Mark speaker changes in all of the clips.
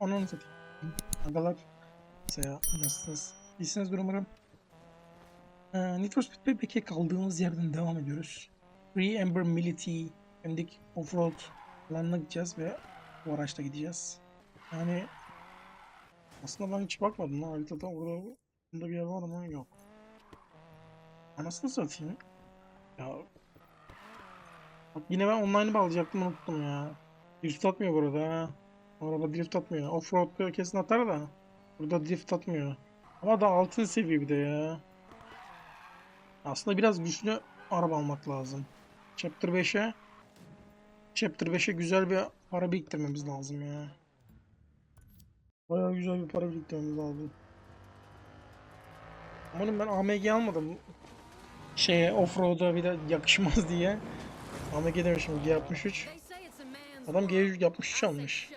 Speaker 1: Satayım. Agalar. Mesela nasılsınız? İyisiniz umarım. Ee, Need for Speed Payback'e kaldığımız yerden devam ediyoruz. Free Ember Military Pendik Offroad alanına gideceğiz ve bu araçla gideceğiz. Yani aslında ben hiç bakmadım lan haritada orada bunda bir yer var mı? Yok. Anasını satayım. Ya Bak yine ben online'ı bağlayacaktım unuttum ya. Drift atmıyor burada ha. Araba drift atmıyor. Offroad'da kesin atar da. Burada drift atmıyor. Ama da altın seviye bir de ya. Aslında biraz güçlü araba almak lazım. Chapter 5'e Chapter 5'e güzel bir para biriktirmemiz lazım ya. Bayağı güzel bir para biriktirmemiz lazım. Umarım ben AMG almadım. Şeye offroad'a bir de yakışmaz diye. AMG demişim G63. Adam G63 almış.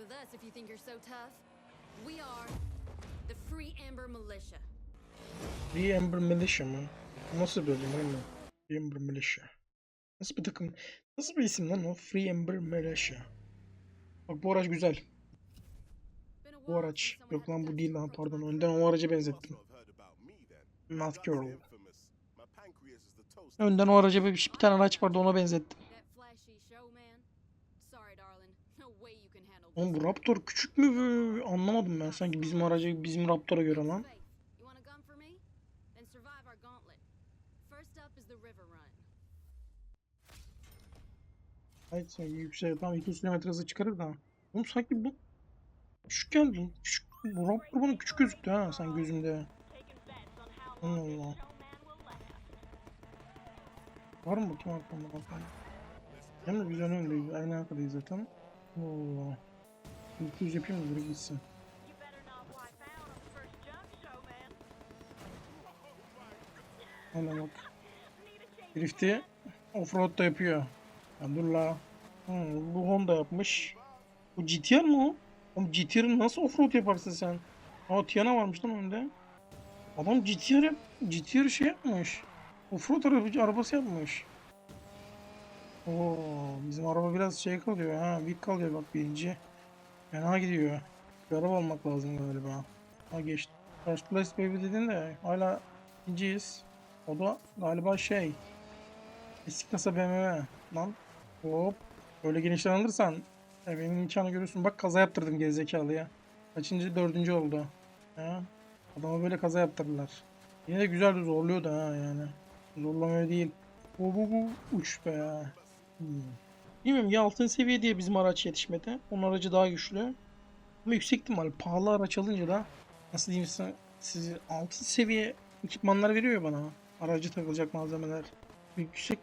Speaker 2: With us if you think you're so tough. We are the Free Amber Militia.
Speaker 1: Free Ember Militia mı? Nasıl böyle lan bu? Free Ember Militia. Nasıl bir takım? Nasıl bir isim lan o? Free Ember Militia. Bak bu araç güzel. Bu araç. Yok lan bu değil lan pardon. Önden o aracı benzettim. Math Girl. Önden o araca bir, bir tane araç vardı ona benzettim. Oğlum bu Raptor küçük mü? bu? Anlamadım ben. Sanki bizim aracı bizim Raptor'a göre lan. Hayır yüksek tam 200 km hızı çıkarır da. Oğlum sanki bu küçük geldi. Küçük, bu Raptor bana küçük gözüktü ha sen gözümde. Allah Allah. Var mı bakayım arkamda bakalım. Hem de biz ön öndeyiz. Aynı arkadayız zaten. Allah. 200 yapayım da direkt gitsin. Hala bak. Drift'i offroad da yapıyor. Ya dur la. Hmm, bu Honda yapmış. Bu GTR mı o? Oğlum GTR'ı nasıl offroad yaparsın sen? Aa Tiana varmış lan önde. Adam GTR yap GTR şey yapmış. Offroad arabacı arabası yapmış. Oo, bizim araba biraz şey kalıyor ha. Weak kalıyor bak birinci. Fena gidiyor. Araba almak lazım galiba. Ha geçti. First place baby dedin de hala ikinciyiz. O da galiba şey. Eski kasa BMW. Lan hop. Böyle genişten alırsan benim imkanı görürsün. Bak kaza yaptırdım gerizekalıya. Kaçıncı? Dördüncü oldu. Ha? Adama böyle kaza yaptırdılar. Yine de güzel de zorluyordu ha yani. Zorlamıyor değil. Bu bu bu uç be ya. Hmm. Bilmiyorum ya altın seviye diye bizim araç yetişmedi. Onun aracı daha güçlü. Ama yüksek ihtimal pahalı araç alınca da nasıl diyeyim size, sizi altın seviye ekipmanlar veriyor bana. Aracı takılacak malzemeler. Yüksek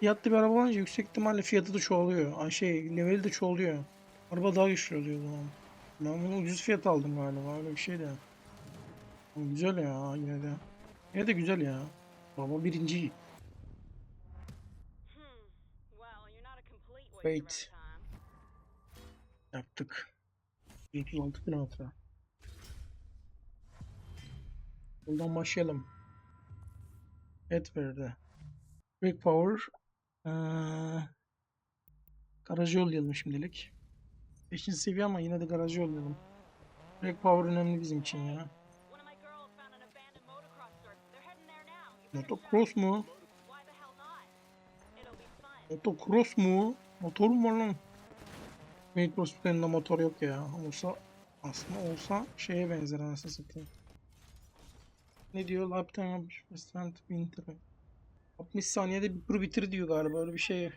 Speaker 1: fiyatlı bir araba alınca yüksek ihtimalle fiyatı da çoğalıyor. Ay şey leveli de çoğalıyor. Araba daha güçlü oluyor o zaman. Ben bunu ucuz fiyat aldım galiba öyle bir şey de. Güzel ya yine de. Yine de güzel ya. Araba birinci. Wait. Yaptık. 36 kilometre. Buradan başlayalım. Edward'e. Quick Power. Ee, garajı yollayalım şimdilik. 5. seviye ama yine de garajı yollayalım. Quick Power önemli bizim için ya. Motocross mu? Motocross mu? Motor mu var lan? Microsoft'un motor yok ya. Olsa aslında olsa şeye benzer anasını satayım. Ne diyor? Lifetime 60% winter. 60 saniyede bir tur bitir diyor galiba öyle bir şey.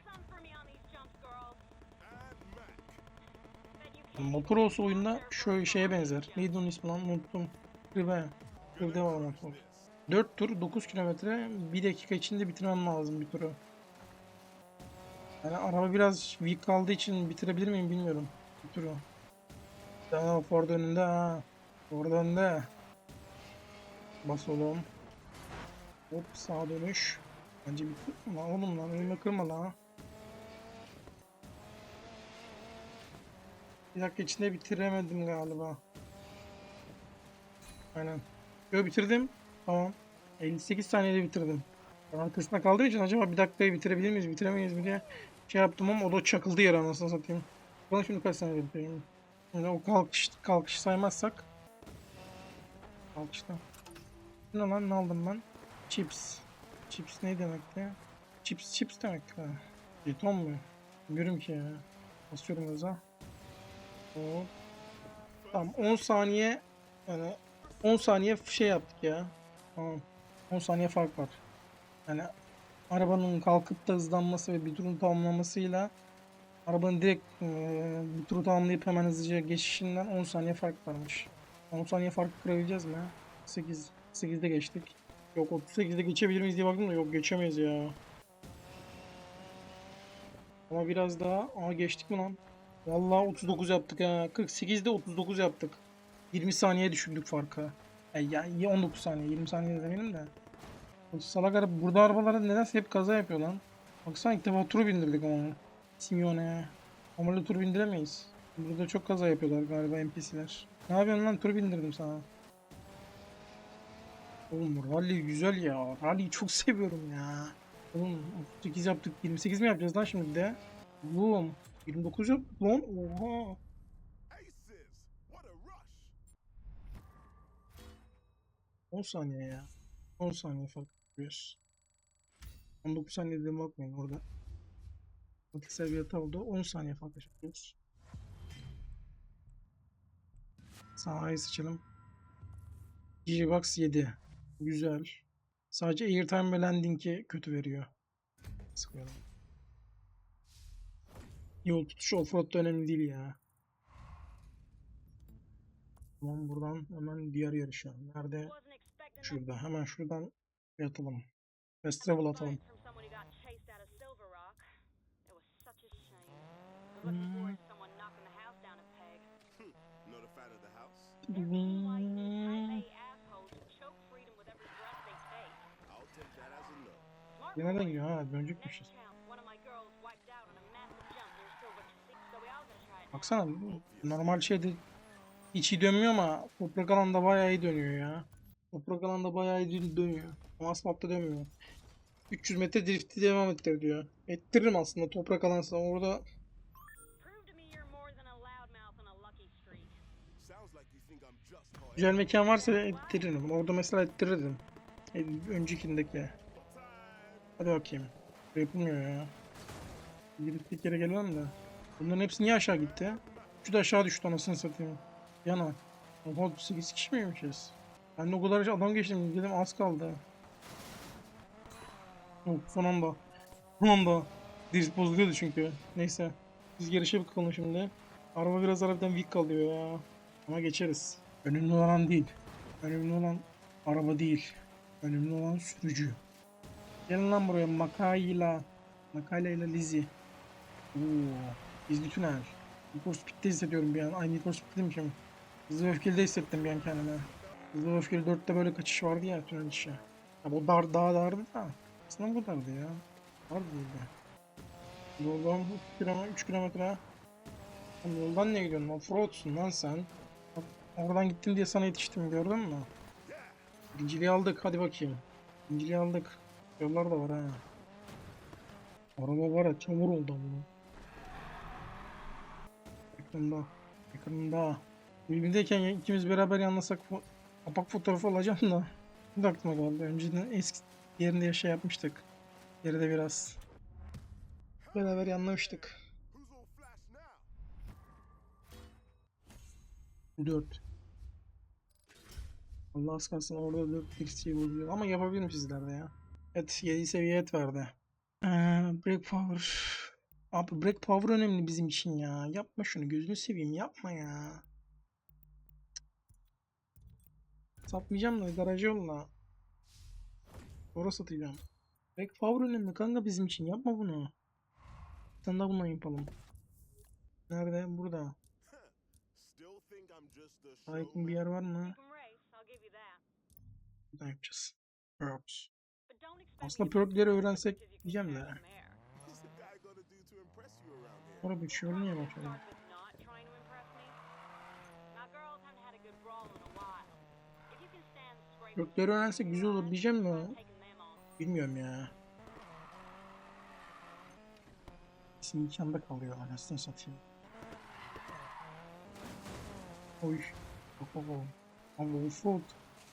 Speaker 1: Motor olsa oyunda şöyle şeye benzer. Neydi onun ismi lan unuttum. Rive. Rive var motor. 4 tur 9 kilometre 1 dakika içinde bitirmem lazım bir turu. Yani araba biraz weak kaldığı için bitirebilir miyim bilmiyorum. Bir turu. Tamam Ford önünde ha. Ford önünde. Bas. Hop sağa dönüş. Bence bitti. Lan oğlum lan önüme kırma lan. Bir dakika içinde bitiremedim galiba. Aynen. Yo bitirdim. Tamam. 58 saniyede bitirdim. Ben arkasında kaldığım için acaba bir dakikayı bitirebilir miyiz, bitiremeyiz mi diye şey yaptım ama o da çakıldı yere anasını satayım. Bana şimdi kaç saniye yapayım? Yani o kalkış, kalkış saymazsak. Kalkışta. Ne lan ne aldım ben? Chips. Chips ne demekti? Chips chips demek ha. Jeton mu? Bilmiyorum ki ya. Basıyorum hıza. Hop. Tamam 10 saniye yani 10 saniye şey yaptık ya. Tamam. 10 saniye fark var. Yani arabanın kalkıp da hızlanması ve bir turun tamamlamasıyla arabanın direkt eee bir turu tamamlayıp hemen hızlıca geçişinden 10 saniye fark varmış. 10 saniye farkı kırabileceğiz mi? 8 8'de geçtik. Yok 38'de geçebilir miyiz diye baktım da yok geçemeyiz ya. Ama biraz daha aa geçtik mi lan? Vallahi 39 yaptık ha. 48'de 39 yaptık. 20 saniye düşürdük farkı. E ya ya 19 saniye 20 saniye de demeyelim de. Salak araba burada arabalara nedense hep kaza yapıyor lan. Baksana ilk defa turu bindirdik ama. Simeone. Normalde tur bindiremeyiz. Burada çok kaza yapıyorlar galiba NPC'ler. Ne yapıyorsun lan tur bindirdim sana. Oğlum rally güzel ya. Rally'yi çok seviyorum ya. Oğlum 38 yaptık. 28 mi yapacağız lan şimdi de? Oğlum 29 yaptık lan. Oha. 10 saniye ya. 10 saniye fark yapıyoruz. 19 saniye dediğime bakmayın orada. Otik seviyeti oldu. 10 saniye fark yapıyoruz. Sahayı seçelim. G-Box 7. Güzel. Sadece Airtime ve Landing'i kötü veriyor. Sıkıyorum. Yol tutuşu offroad önemli değil ya. Tamam buradan hemen diğer yarışa. Nerede? Şurada. Hemen şuradan şey atalım. Fast travel atalım. Yine de
Speaker 3: boys.
Speaker 1: gidiyor ha dönecekmişiz. Baksana normal şeyde içi dönmüyor ama toprak alanda bayağı iyi dönüyor ya. Toprak alanda bayağı iyi dönüyor. Ama asfaltta dönmüyor. 300 metre drifti devam ettir diyor. Ettiririm aslında toprak alansa orada güzel mekan varsa ettiririm. Orada mesela ettirirdim. E, öncekindeki. Hadi bakayım. Yapılmıyor ya. Gidip bir kere gelemem de. Bunların hepsi niye aşağı gitti? Şu da aşağı düştü anasını satayım. Yana. Oha 8 kişi miymişiz? Ben de o kadar adam geçtim dedim az kaldı. Oh, son anda. Son anda. Drift bozuluyordu çünkü. Neyse. Biz yarışa bakalım şimdi. Araba biraz harbiden weak kalıyor ya. Ama geçeriz. Önemli olan değil. Önemli olan araba değil. Önemli olan sürücü. Gelin lan buraya Makayla. Makayla ile Lizzie. Oo, gizli tünel. Need for Speed'de hissediyorum bir an. Ay Need for Speed demişim. Hızlı ve Öfkeli'de hissettim bir an kendimi. Hızlı Öfkeli 4'te böyle kaçış vardı ya tünel içi. Ya bu dar daha dardı da. Aslında bu dardı ya. Dar değildi. Yoldan 3 kilometre, 3 kilometre. Oğlum Yoldan ne gidiyorsun? Offroad'sun lan sen. Oradan gittim diye sana yetiştim gördün mü? Birinciliği aldık hadi bakayım. Birinciliği aldık. Yollar da var ha. Araba var ya çamur oldu ama. Yakında. Yakında. Birbirindeyken ikimiz beraber yanlasak kapak fotoğrafı alacağım da. Bir de aklıma geldi. Önceden eski yerinde şey yapmıştık. Geride biraz. Beraber yanlamıştık.
Speaker 4: Who's on flash now?
Speaker 1: 4. Allah az kalsın orada 4 XG buluyor. Ama yapabilirim sizlerde ya. Evet 7 seviye et verdi. Ee, break power. Abi break power önemli bizim için ya. Yapma şunu gözünü seveyim yapma ya. Satmayacağım da garajı yolla. Orası satacağım. Break power önemli kanka bizim için yapma bunu. Sen de bundan yapalım. Nerede? Burada.
Speaker 4: Still think I'm just a
Speaker 1: Daha yakın bir yer var mı? Buradan yapacağız.
Speaker 3: Expect
Speaker 1: Aslında
Speaker 3: prove
Speaker 1: öğrensek diyeceğim de.
Speaker 3: some air.
Speaker 4: What's the guy gonna do to impress you around here?
Speaker 1: Orada bir şey niye
Speaker 3: It
Speaker 1: başladım?
Speaker 3: starts with not trying to impress me. My girls haven't had a good brawl in a while. If you can
Speaker 1: Perkleri öğrensek güzel olur diyeceğim
Speaker 3: on.
Speaker 1: Bilmiyorum ya. İsim ikanda kalıyor anasını satayım. Oy. Bak bak bak. Abi offroad.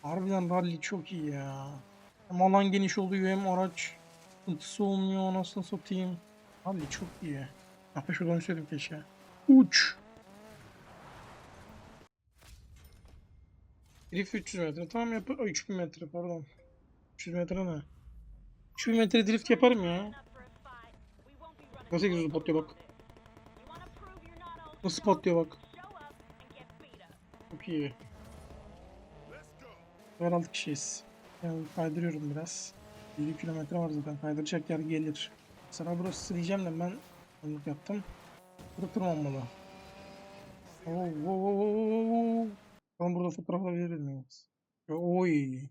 Speaker 1: Harbiden rally çok iyi ya. Hem alan geniş oluyor hem araç sıkıntısı olmuyor anasını satayım. Rally çok iyi. Yapma şuradan dönseydim keşke. Uç. Drift 300 metre. Tamam yap. Ay 3000 metre pardon. 300 metre ne? 3000 metre drift yaparım ya.
Speaker 3: Up for a fight. We won't be running
Speaker 1: Nasıl
Speaker 3: away
Speaker 1: gidiyor patlıyor bak.
Speaker 3: Old
Speaker 1: Nasıl patlıyor bak. Çok iyi. Ver 6 kişiyiz. Yani kaydırıyorum biraz. 50 kilometre var zaten. Kaydıracak yer gelir. Sana burası diyeceğim de ben onu yaptım. Burada tırmanmalı. Oo, oo, oo, oo. Ben burada fotoğraf alabilir miyiz? Oy.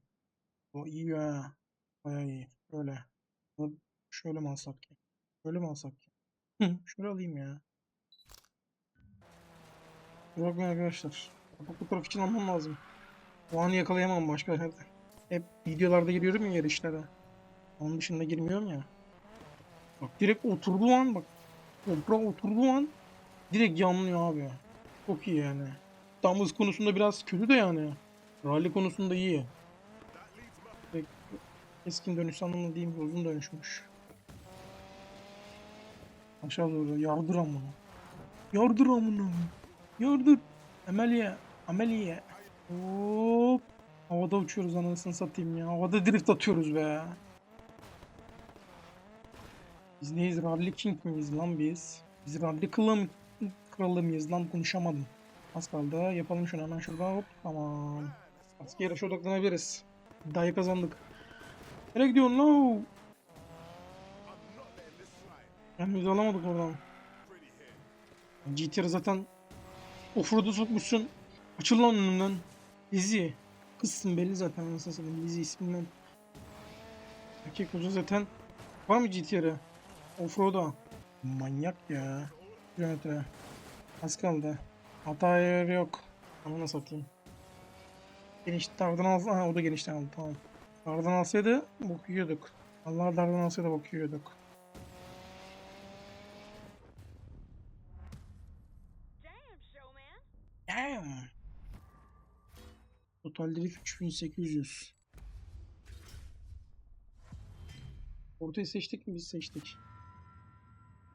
Speaker 1: O iyi ya. Bayağı iyi. Böyle. Bunu Şöyle mi alsak ki? Böyle mi alsak ki? Şöyle alayım ya. Bakmayın arkadaşlar. Bu fotoğraf için almam lazım. O anı yakalayamam başka yerde. Hep videolarda giriyorum ya yarışlara. Onun dışında girmiyorum ya. Bak direkt oturduğu an bak. Toprağa oturduğu an direkt yanlıyor abi. Çok iyi yani. Tam konusunda biraz kötü de yani. Rally konusunda iyi. Keskin dönüş anlamında değil uzun dönüşmüş. Aşağı doğru yardır amına. Yardır amına. Yardır. Amelia. Amelia. Hop. Havada uçuyoruz anasını satayım ya. Havada drift atıyoruz be. Biz neyiz? Rally King miyiz lan biz? Biz Rally kralı mıyız lan? Konuşamadım. Az kaldı. Yapalım şunu hemen şurada. Hop. Tamam. Asker yarışa odaklanabiliriz. İddiayı kazandık. Nereye gidiyorsun
Speaker 4: slide.
Speaker 1: Kendimizi alamadık oradan. GTR zaten offroad'a sokmuşsun. Açıl lan önümden. Lizzy. Kızsın belli zaten nasıl satayım Lizzy isminden. Erkek olsa zaten var mı GTR'ı? Offroad'a. Manyak ya. Kilometre. Az kaldı. Hata yeri yok. Ama nasıl satayım. Geniş dardan alsa, ha, o da genişten aldı tamam. Dardan alsaydı bok yiyorduk. Allah dardan alsaydı bok yiyorduk.
Speaker 3: Damn, showman.
Speaker 1: Damn. Total drift 3800. Ortayı seçtik mi? Biz seçtik.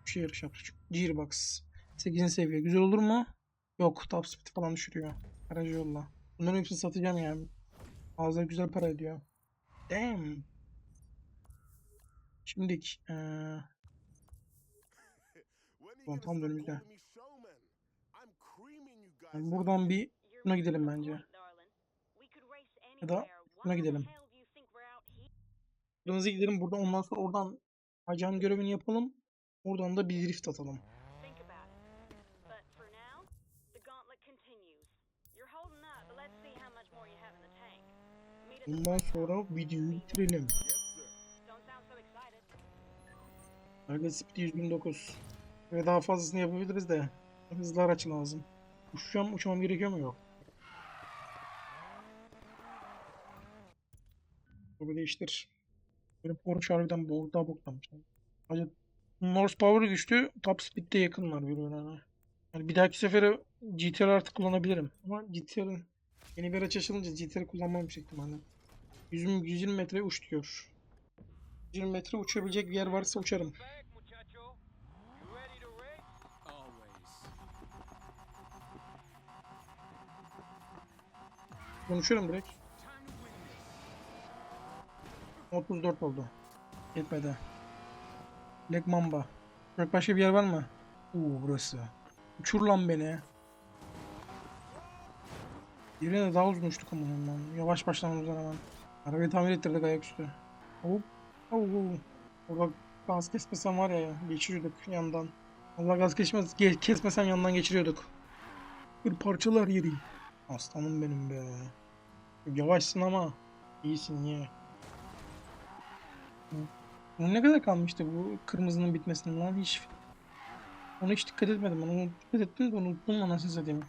Speaker 1: Bir şey yarış yaptık. Gearbox. 8. seviye. Güzel olur mu? Yok. Top speed falan düşürüyor. Aracı yolla. Bunların hepsini satacağım yani. Ağızları güzel para ediyor. Damn.
Speaker 4: You
Speaker 1: Ulan
Speaker 4: gonna
Speaker 1: tam önümüzde. yani buradan bir Buna gidelim bence. Ya da buna gidelim. Kırmızı gidelim burada ondan sonra oradan ajan görevini yapalım. Oradan da bir drift atalım. Bundan sonra videoyu bitirelim. Speed 109. Ve daha fazlasını yapabiliriz de. Hızlı araç lazım. Uçacağım, uçmam gerekiyor mu? Yok. Bunu değiştir. Benim Porsche harbiden bu daha boktanmış. Hacı North Power güçlü, top speed'de yakınlar birbirine. Yani bir dahaki sefere GTR artık kullanabilirim. Ama GTR'ın yeni bir araç açılınca GTR kullanmam yüksek ihtimalle. 120, 120 metre uç diyor. 120 metre uçabilecek bir yer varsa uçarım. Konuşuyorum direkt. 34 oldu. Yetmedi. Black Mamba. Başka bir yer var mı? Uuu burası. Uçur lan beni. Yerine daha uzun uçtuk ama lan. Yavaş başlamamız hemen. Arabayı tamir ettirdik ayaküstü. Hop. Oh. Orada gaz kesmesem var ya geçiriyorduk yandan. Allah gaz kesmez, ge- kesmesem yandan geçiriyorduk. Bir parçalar yeri. Aslanım benim be. Yavaşsın ama iyisin? Bu ne kadar kalmıştı bu kırmızının bitmesine lan hiç ona hiç dikkat etmedim onu dikkat ettim de unuttum anasını satayım.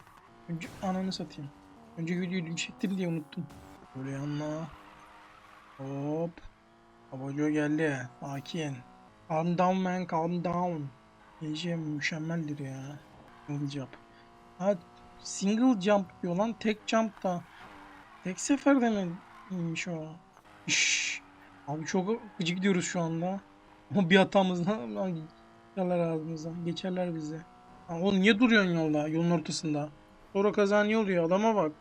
Speaker 1: Önce ananı satayım. Önce videoyu çektim diye unuttum. Böyle yanına. Hop. Abajo geldi. Sakin. Calm down man calm down. Gece mükemmeldir ya. Kılıcap. Ha single jump diyor lan. Tek jump da. Tek seferde miymiş o? Şşş. Abi çok gıcık gidiyoruz şu anda. Ama bir hatamızdan geçerler ağzımızdan. Geçerler bizi. Ha, oğlum niye duruyorsun yolda? Yolun ortasında. Sonra kaza niye oluyor? Adama bak.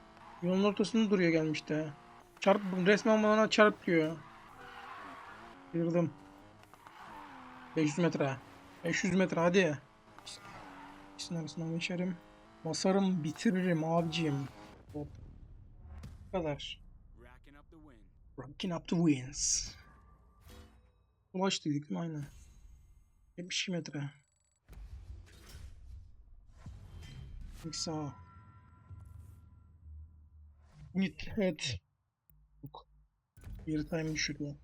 Speaker 1: Yolun ortasında duruyor gelmişte. Çarp, resmen bana çarp diyor. Girdim. 500 metre. 500 metre hadi. İkisinin arasından geçerim. Basarım bitiririm abicim. Hop. Bu kadar.
Speaker 5: Racking up the wind.
Speaker 1: Rocking up the wins. Ulaştık değil mi? Aynen. 70 metre. İlk sağa. Nitret. Yok. Air time düşürüyor.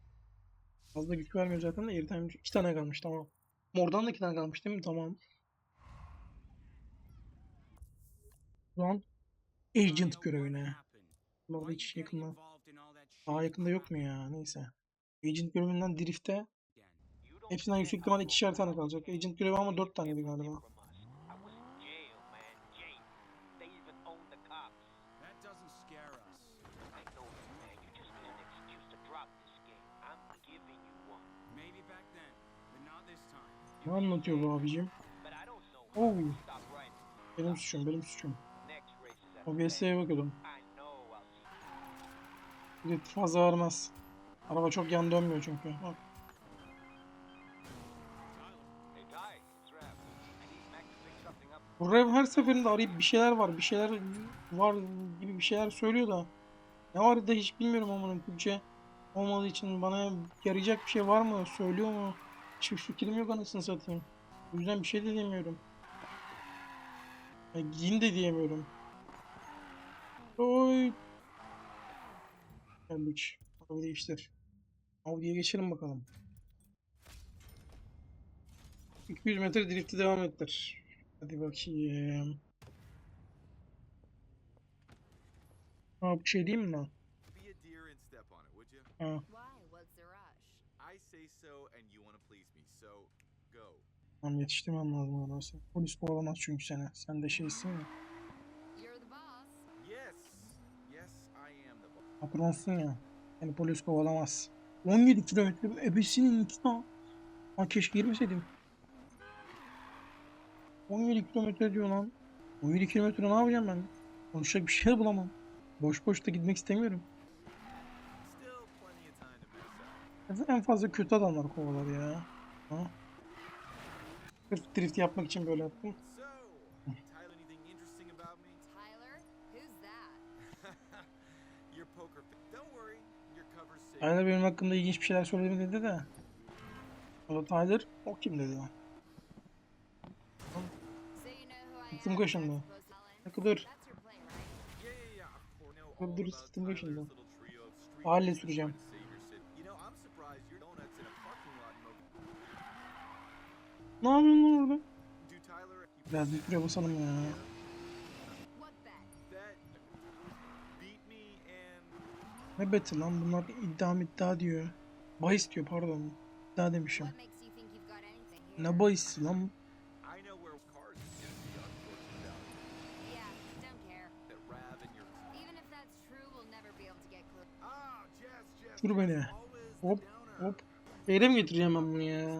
Speaker 1: Fazla güç vermiyor zaten de air time düşürüyor. İki tane kalmış tamam. Mordan da iki tane kalmış değil mi? Tamam. Şu an agent görevine. Orada hiç yakında. Daha yakında yok mu ya? Neyse. Agent görevinden Drift'e hepsinden yüksek ihtimalle ikişer tane kalacak. Agent görevi ama dört taneydi galiba. Ne anlatıyor bu abicim?
Speaker 5: Writing.
Speaker 1: benim suçum, benim suçum. OBS'ye bakıyordum. De fazla vermez. Araba çok yan dönmüyor çünkü. Bak. Rev her seferinde arayıp bir şeyler var, bir şeyler var gibi bir şeyler söylüyor da. Ne var da hiç bilmiyorum ama Türkçe olmadığı için bana yarayacak bir şey var mı? Söylüyor mu? Hiçbir fikrim yok anasını satayım. O yüzden bir şey de diyemiyorum. Ya, giyin de diyemiyorum. Oy. Geldik. Arabayı değiştir. Audi'ye geçelim bakalım. 200 metre drift'i devam ettir. Hadi bakayım. Aa, bir şey diyeyim mi? Ha?
Speaker 6: I say so and you want to please me, so go.
Speaker 1: tamam yetiştirmem lazım orası. Polis kovalamaz çünkü seni. Sen de şeysin ya.
Speaker 2: You're the boss.
Speaker 6: Yes, yes, I am the boss.
Speaker 1: Patronsun ya. Yani polis kovalamaz. 17 kilometre ebesinin nikahı. Ha keşke girmeseydim. 17 kilometre diyor lan. 17 kilometre ne yapacağım ben? Konuşacak bir şey bulamam. Boş boş da gitmek istemiyorum. En fazla kötü adamlar kovalar ya. Ha? Sırf drift yapmak için böyle yaptım.
Speaker 6: Tyler,
Speaker 1: benim hakkımda ilginç bir şeyler söyledi dedi de. O da Tyler o kim dedi.
Speaker 2: So you know who I
Speaker 1: Gittim
Speaker 2: am,
Speaker 1: kaşındı.
Speaker 2: I suppose, Helen?
Speaker 1: Ne kadar
Speaker 2: That's your play, right?
Speaker 6: Yeah, yeah, Of course, know
Speaker 1: Dur, dur,
Speaker 6: about
Speaker 1: sıktım Mahalle
Speaker 6: racers
Speaker 1: süreceğim. Ne yapıyorsun lan orada? Biraz bir süre basalım ya. Ne beti lan bunlar iddia iddia diyor. Bahis diyor pardon. İddia demişim. Ne bahisi lan? Dur beni. Hop hop. Yere mi getireceğim ben bunu ya?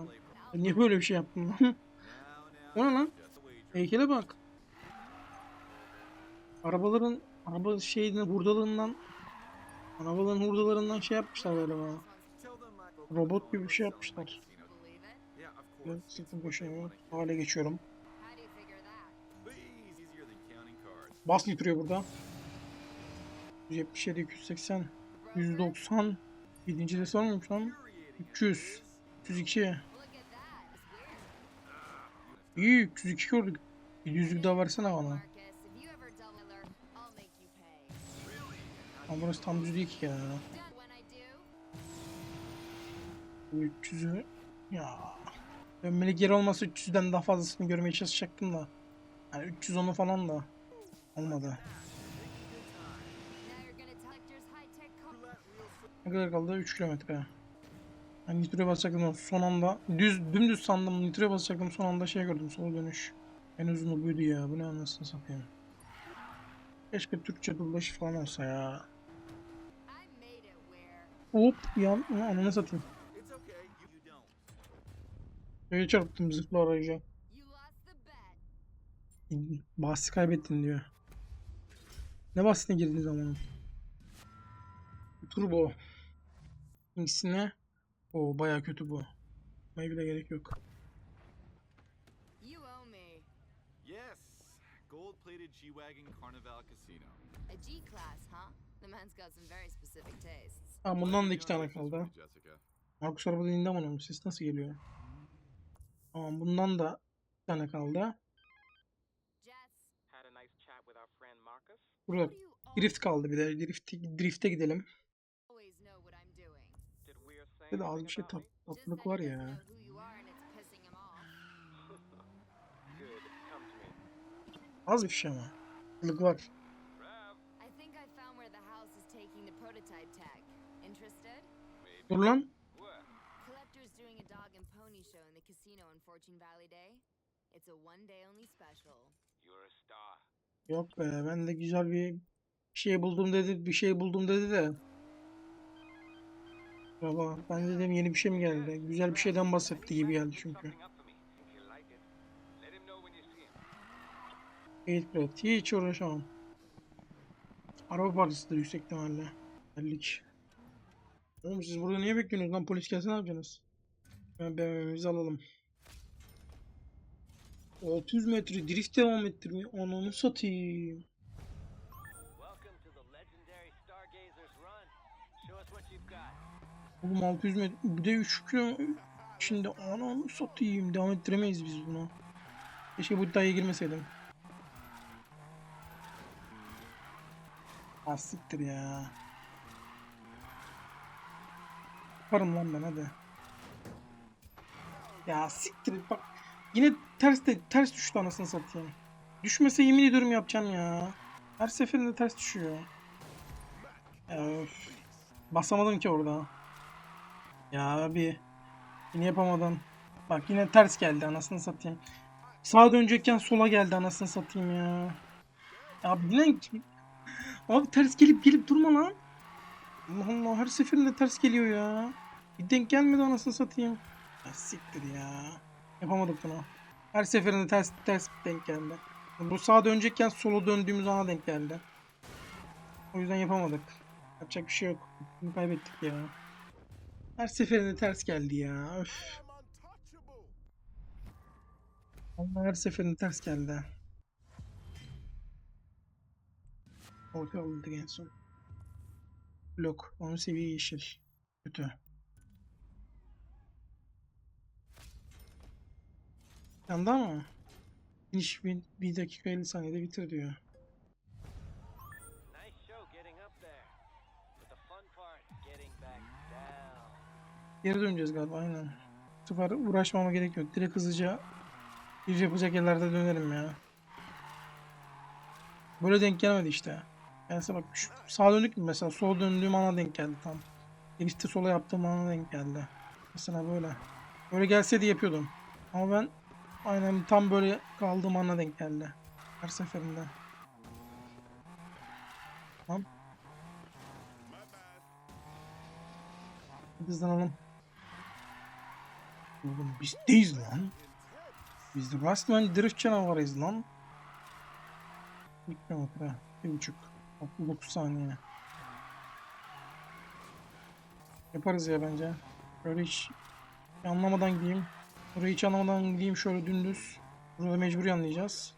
Speaker 1: Niye böyle bir şey yaptım lan? O ne lan? Heykele bak. Arabaların araba şeyini hurdalığından arabaların hurdalarından şey yapmışlar galiba. Robot gibi bir şey yapmışlar. Evet, sırtım koşuyor. Hale geçiyorum. Bas nitroya burada. 177, 280, 190. Birinci de sormamış lan.
Speaker 6: Infuriating,
Speaker 1: 300, 302.
Speaker 2: Look at that. It's weird.
Speaker 1: İyi 302 gördük. Bir yüzlük daha versene bana. Ama burası tam düz değil ki ya.
Speaker 2: Done when I do.
Speaker 1: Bu 300'ü ya. Dönmelik yer olmasa 300'den daha fazlasını görmeye çalışacaktım da. Yani 310'u falan da olmadı. Ne kadar kaldı? 3 kilometre. Ben nitroya basacaktım son anda. Düz dümdüz sandım nitroya basacaktım son anda şey gördüm sol dönüş. En uzunu buydu ya. Bu ne anasını satayım. Keşke Türkçe dublajı falan olsa ya. Hop yan ananı satayım. Böyle çarptım
Speaker 2: the bet.
Speaker 1: Bahsi kaybettin diyor. Ne bahsine girdiniz ama? Turbo. İkisine. O baya kötü bu. Buna bile gerek yok.
Speaker 2: You owe me.
Speaker 6: Yes. Gold-plated G-Wagon Carnival Casino.
Speaker 2: A G class, huh? The man's got some very specific tastes.
Speaker 1: Ha bundan da iki tane kaldı. Markus arabada indi ama onun ses nasıl geliyor? Tamam bundan da bir tane kaldı.
Speaker 2: Jets,
Speaker 5: Had a nice chat with our friend Marcus.
Speaker 1: Burada drift kaldı bir de. Drift, drift'e gidelim. De az bir şey
Speaker 5: about
Speaker 1: tat, tatlılık var ya. Az bir şey ama. Tatlılık var. Dur lan.
Speaker 5: What?
Speaker 2: Collector's doing a dog and pony show in the casino on Fortune Valley Day. It's a one day only special.
Speaker 5: You're a star.
Speaker 1: Yok be ben de güzel bir şey buldum dedi. Bir şey buldum dedi de. Baba ben dedim yeni bir şey mi geldi? Güzel bir şeyden bahsetti gibi geldi çünkü. evet hiç uğraşamam. Araba parçasıdır yüksek ihtimalle. Bellik. Oğlum siz burada niye bekliyorsunuz lan polis gelse ne yapacaksınız? Ben BMW'mizi alalım. 600 metre drift devam ettirmiyor. Ananı satayım.
Speaker 5: Welcome to the legendary Stargazer's Run. Show us what you've got.
Speaker 1: Oğlum 600 metre bir de 3 kilo şimdi ananı satayım devam ettiremeyiz biz bunu. Keşke bu iddiaya girmeseydim. Ah siktir ya. Yaparım lan ben hadi. Ya siktir bak. Yine ters de ters düştü anasını satayım. Düşmese yemin ediyorum yapacağım ya. Her seferinde ters düşüyor. Ya, öf. Basamadım ki orada. Ya abi. Yine yapamadın. Bak yine ters geldi anasını satayım. Sağa dönecekken sola geldi anasını satayım ya. Ya bu ne ki? Abi ters gelip gelip durma lan. Allah Allah her seferinde ters geliyor ya. Bir denk gelmedi anasını satayım. Ya siktir ya. Yapamadık bunu. Her seferinde ters ters denk geldi. Bu sağa dönecekken sola döndüğümüz ana denk geldi. O yüzden yapamadık. Yapacak bir şey yok. Bunu kaybettik ya. Her seferinde ters geldi ya. Öf. Allah her seferinde ters geldi. Orta oldu en son. Blok. Onun seviye yeşil. Kötü. Yandı ama. Finish bir, bir dakika 50 saniyede bitir diyor. Geri döneceğiz galiba aynen. Bu sefer uğraşmama gerek yok. Direkt hızlıca bir yapacak yerlerde dönerim ya. Böyle denk gelmedi işte. Yani bak şu sağa döndük mü mesela sola döndüğüm ana denk geldi tam. Drift'i sola yaptığım ana denk geldi. Mesela böyle. Böyle gelseydi yapıyordum. Ama ben aynen tam böyle kaldığım ana denk geldi. Her seferinde. Tamam. Hızlanalım. Oğlum biz değiliz lan. Biz de Rustman drift canavarıyız lan. Bir kilometre. Bir buçuk. 69 saniye. Yaparız ya bence. Böyle hiç anlamadan gideyim. Burayı hiç anlamadan gideyim şöyle dümdüz. Burada mecbur anlayacağız.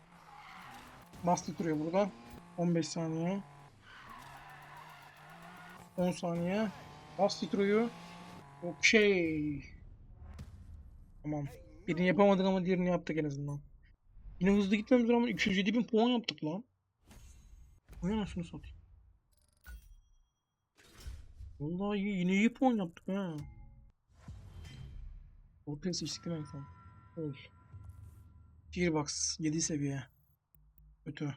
Speaker 1: Bastı duruyor burada. 15 saniye. 10 saniye. Bas titroyu. Okey. Tamam. Birini yapamadık ama diğerini yaptık en azından. Yine hızlı gitmemiz rağmen 207 bin puan yaptık lan. Vay anasını satayım. Vallahi yine iyi puan yaptık ha. Ortaya seçtik değil mi? Ol. Gearbox 7 seviye. Kötü.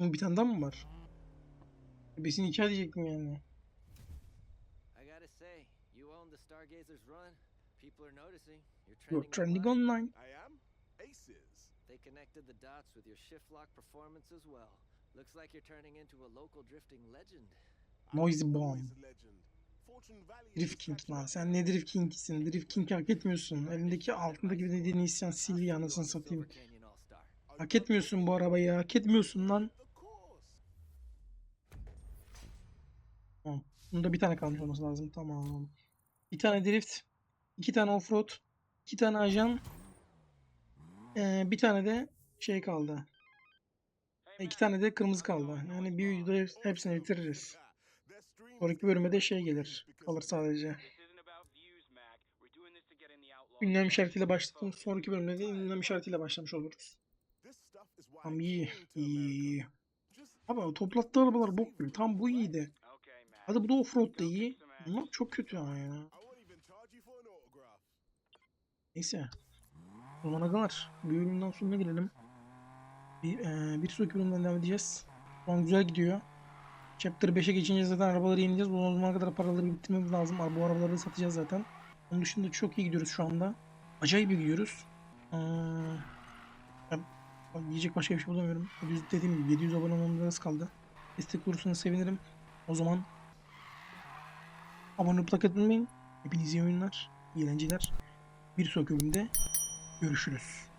Speaker 1: Bir tane daha mı var? Besin 2 diyecektim yani.
Speaker 7: I gotta say, you own the Stargazer's run. People are noticing. You're
Speaker 1: You're
Speaker 7: trending,
Speaker 1: trending
Speaker 7: online.
Speaker 1: online.
Speaker 4: I am? Aces.
Speaker 7: They connect connected the dots with your shift lock performance as well. Looks like you're turning into a local drifting legend.
Speaker 1: Noisy bomb.
Speaker 4: Always a legend. Fortune Valley is
Speaker 1: Drift
Speaker 4: the
Speaker 1: King
Speaker 4: capital
Speaker 1: lan. Sen ne Drift King'sin? Drift King hak etmiyorsun. Elindeki altındaki bir dediğin isyan Silvia anasını satayım. Hak etmiyorsun bu arabayı. Hak etmiyorsun lan. Tamam. Bunda bir tane kalmış olması lazım. Tamam. Bir tane drift. iki tane offroad. iki tane ajan. Ee, bir tane de şey kaldı. İki tane de kırmızı kaldı. Yani bir videoda hep- hepsini bitiririz. Sonraki bölüme de şey gelir. Kalır sadece. Ünlem işaretiyle başladım. Sonraki bölümde de ünlem işaretiyle başlamış oluruz.
Speaker 4: I
Speaker 1: iyi. iyi, Abi toplattığı arabalar bok gibi. Tam bu iyiydi. Hadi bu da offroad da iyi. Bunlar çok kötü ama ya.
Speaker 4: I won't even charge you for an autograph.
Speaker 1: Neyse. O zamana kadar bir bölümden sonuna gelelim. Bir, eee bir sonraki bölümden devam edeceğiz. Şu an güzel gidiyor. Chapter 5'e geçince zaten arabaları yenileceğiz. O zamana kadar paraları bitirmemiz lazım. Bu arabaları da satacağız zaten. Onun dışında çok iyi gidiyoruz şu anda. Acayip iyi gidiyoruz. Eee, ben- diyecek başka bir şey bulamıyorum. 700 dediğim gibi 700 abone olmamız az kaldı. Destek olursanız sevinirim. O zaman abone olup atmayı unutmayın. Hepinize iyi oyunlar, iyi eğlenceler. Bir sonraki bölümde görüşürüz.